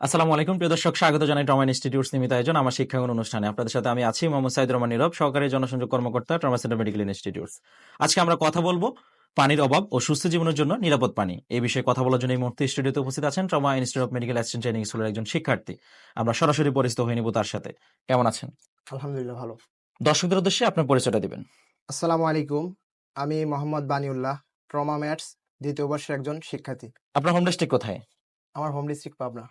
আসসালামু আলাইকুম প্রিয় দর্শক স্বাগত জানাই ট্রমা ইনস্টিটিউটস নিমিত আয়োজন আমার শিক্ষাঙ্গন অনুষ্ঠানে। আপনাদের সাথে আমি আছি মোহাম্মদ সাইদ রহমান নীরব সহকারী জনসংযোগ কর্মকর্তা ট্রমা সেন্টার মেডিকেল ইনস্টিটিউটস আজকে আমরা কথা বলব পানির অভাব ও সুস্থ জীবনের জন্য নিরাপদ পানি। এই বিষয়ে কথা বলার জন্য এই মুহূর্তে স্টুডিওতে উপস্থিত আছেন trauma institute of medical assistant training স্কুলের একজন শিক্ষার্থী। আমরা সরাসরি পরিচিত হয়ে নিব তার সাথে। কেমন আছেন? আলহামদুলিল্লাহ ভালো। দর্শকদের উদ্দেশ্যে আপনার পরিচয়টা দিবেন। আসসালামু আলাইকুম আমি মোহাম্মদ বানিউল্লাহ ট্রমা ম্যাটস দ্বিতীয় বর্ষের একজন শিক্ষার্থী। আপনার হোম ডিস্ট্রিক্ট কোথায়? আমার হোম ডিস্ট্রিক্ট পাবনা।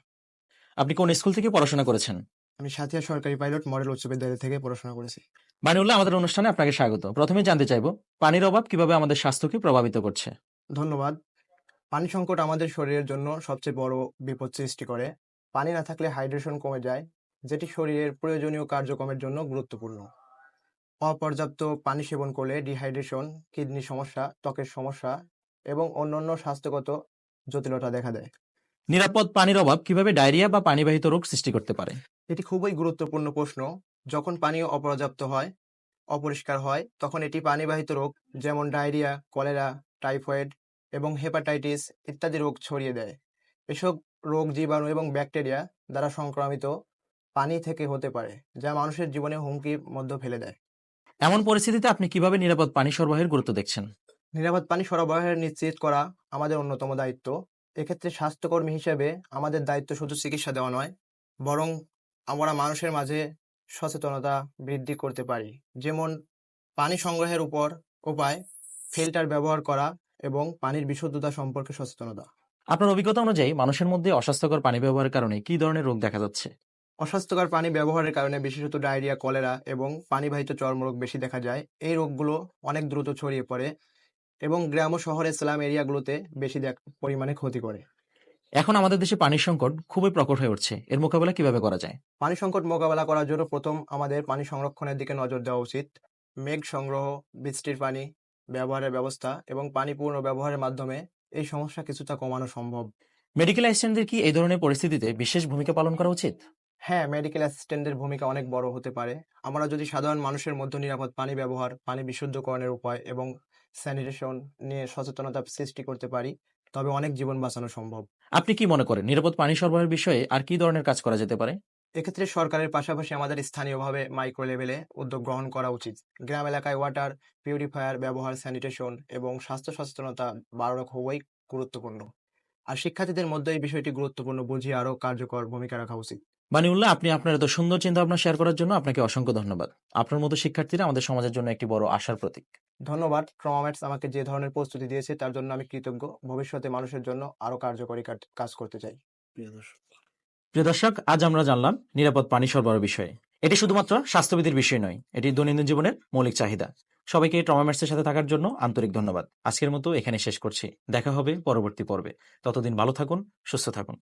আপনি কোন স্কুল থেকে পড়াশোনা করেছেন? আমি সাথিয়া সরকারি পাইলট মডেল উচ্চ বিদ্যালয় থেকে পড়াশোনা করেছি। মানিউল্লাহ আমাদের অনুষ্ঠানে আপনাকে স্বাগত। প্রথমে জানতে চাইব পানির অভাব কীভাবে আমাদের স্বাস্থ্যকে প্রভাবিত করছে? ধন্যবাদ। পানি সংকট আমাদের শরীরের জন্য সবচেয়ে বড় বিপদ সৃষ্টি করে। পানি না থাকলে হাইড্রেশন কমে যায় যেটি শরীরের প্রয়োজনীয় কার্যক্রমের জন্য গুরুত্বপূর্ণ। অপর্যাপ্ত পানি সেবন করলে ডিহাইড্রেশন কিডনি সমস্যা ত্বকের সমস্যা এবং অন্যান্য স্বাস্থ্যগত জটিলতা দেখা দেয়। নিরাপদ পানির অভাব কীভাবে ডায়রিয়া বা পানিবাহিত রোগ সৃষ্টি করতে পারে? এটি খুবই গুরুত্বপূর্ণ প্রশ্ন। যখন পানি অপর্যাপ্ত হয় অপরিষ্কার হয় তখন এটি পানিবাহিত রোগ যেমন ডায়রিয়া কলেরা টাইফয়েড এবং হেপাটাইটিস ইত্যাদি রোগ ছড়িয়ে দেয়। এসব রোগ জীবাণু এবং ব্যাকটেরিয়া দ্বারা সংক্রামিত পানি থেকে হতে পারে যা মানুষের জীবনে হুমকির মধ্যে ফেলে দেয়। এমন পরিস্থিতিতে আপনি কীভাবে নিরাপদ পানি সরবরাহের গুরুত্ব দেখছেন? নিরাপদ পানি সরবরাহের নিশ্চিত করা আমাদের অন্যতম দায়িত্ব। এক্ষেত্রে স্বাস্থ্যকর্মী হিসেবে আমাদের দায়িত্ব শুধু চিকিৎসা দেওয়া নয় বরং আমরা মানুষের মাঝে সচেতনতা বৃদ্ধি করতে পারি। যেমন পানি সংগ্রহের উপর উপায় ফিল্টার ব্যবহার করা এবং পানির বিশুদ্ধতা সম্পর্কে সচেতনতা। আপনার অভিজ্ঞতা অনুযায়ী মানুষের মধ্যে অস্বাস্থ্যকর পানি ব্যবহারের কারণে কি ধরনের রোগ দেখা যাচ্ছে? অস্বাস্থ্যকর পানি ব্যবহারের কারণে বিশেষত ডায়রিয়া কলেরা এবং পানিবাহিত চর্মরোগ বেশি দেখা যায়। এই রোগগুলো অনেক দ্রুত ছড়িয়ে পড়ে। এবং গ্রাম ও শহরের স্লাম এরিয়াগুলোতে বেশি পরিমাণে ক্ষতি করে। এখন আমাদের দেশে পানির সংকট খুবই প্রকট হয়ে উঠছে। এর মোকাবেলা কীভাবে করা যায়? পানি সংকট মোকাবেলা করার জন্য প্রথম আমাদের পানি সংরক্ষণের দিকে নজর দেওয়া উচিত। মেঘ সংগ্রহ বৃষ্টির পানি ব্যবহারের ব্যবস্থা এবং পানি পূর্ণ ব্যবহারের মাধ্যমে এই সমস্যা কিছুটা কমানো সম্ভব। মেডিকেল অ্যাসিস্ট্যান্টদের কি এই ধরনের পরিস্থিতিতে বিশেষ ভূমিকা পালন করা উচিত? হ্যাঁ মেডিকেল অ্যাসিস্ট্যান্টের ভূমিকা অনেক বড় হতে পারে। আমরা যদি সাধারণ মানুষের মধ্যে নিরাপদ পানি ব্যবহার পানি বিশুদ্ধকরণের উপায় এবং স্যানিটেশন নিয়ে সচেতনতা সৃষ্টি করতে পারি তবে অনেক জীবন বাঁচানো সম্ভব। আপনি কি মনে করেন নিরাপদ পানি সরবরাহের বিষয়ে আর কি ধরনের কাজ করা যেতে পারে? এক্ষেত্রে সরকারের পাশাপাশি আমাদের স্থানীয়ভাবে মাইক্রো লেভেলে উদ্যোগ গ্রহণ করা উচিত। গ্রাম এলাকায় ওয়াটার পিউরিফায়ার ব্যবহার স্যানিটেশন এবং স্বাস্থ্য সচেতনতা বাড়ানো খুবই গুরুত্বপূর্ণ। আর শিক্ষার্থীদের মধ্যে এই বিষয়টি গুরুত্বপূর্ণ বুঝিয়ে আরও কার্যকর ভূমিকা রাখা উচিত। বানিউল্লাহ আপনি আপনার এত সুন্দর চিন্তা ভাবনা শেয়ার করার জন্য আপনাকে অসংখ্য ধন্যবাদ। আপনার মতো শিক্ষার্থীরা আমাদের সমাজের জন্য একটি বড় আশার প্রতীক। ধন্যবাদ। ট্রমাম্যাটস আমাকে যে ধরনের প্রস্তুতি দিয়েছে তার জন্য আমি কৃতজ্ঞ। ভবিষ্যতে মানুষের জন্য আরও কার্যকরী কাজ- করতে চাই। প্রিয় দর্শক। আজ আমরা জানলাম নিরাপদ পানি সরবরাহ বিষয়ে। এটি শুধুমাত্র স্বাস্থ্যবিধির বিষয় নয় এটি দৈনন্দিন জীবনের মৌলিক চাহিদা। সবাইকে ট্রমামেটসের সাথে থাকার জন্য আন্তরিক ধন্যবাদ। আজকের মতো এখানে শেষ করছি। দেখা হবে পরবর্তী পর্বে। ততদিন ভালো থাকুন সুস্থ থাকুন।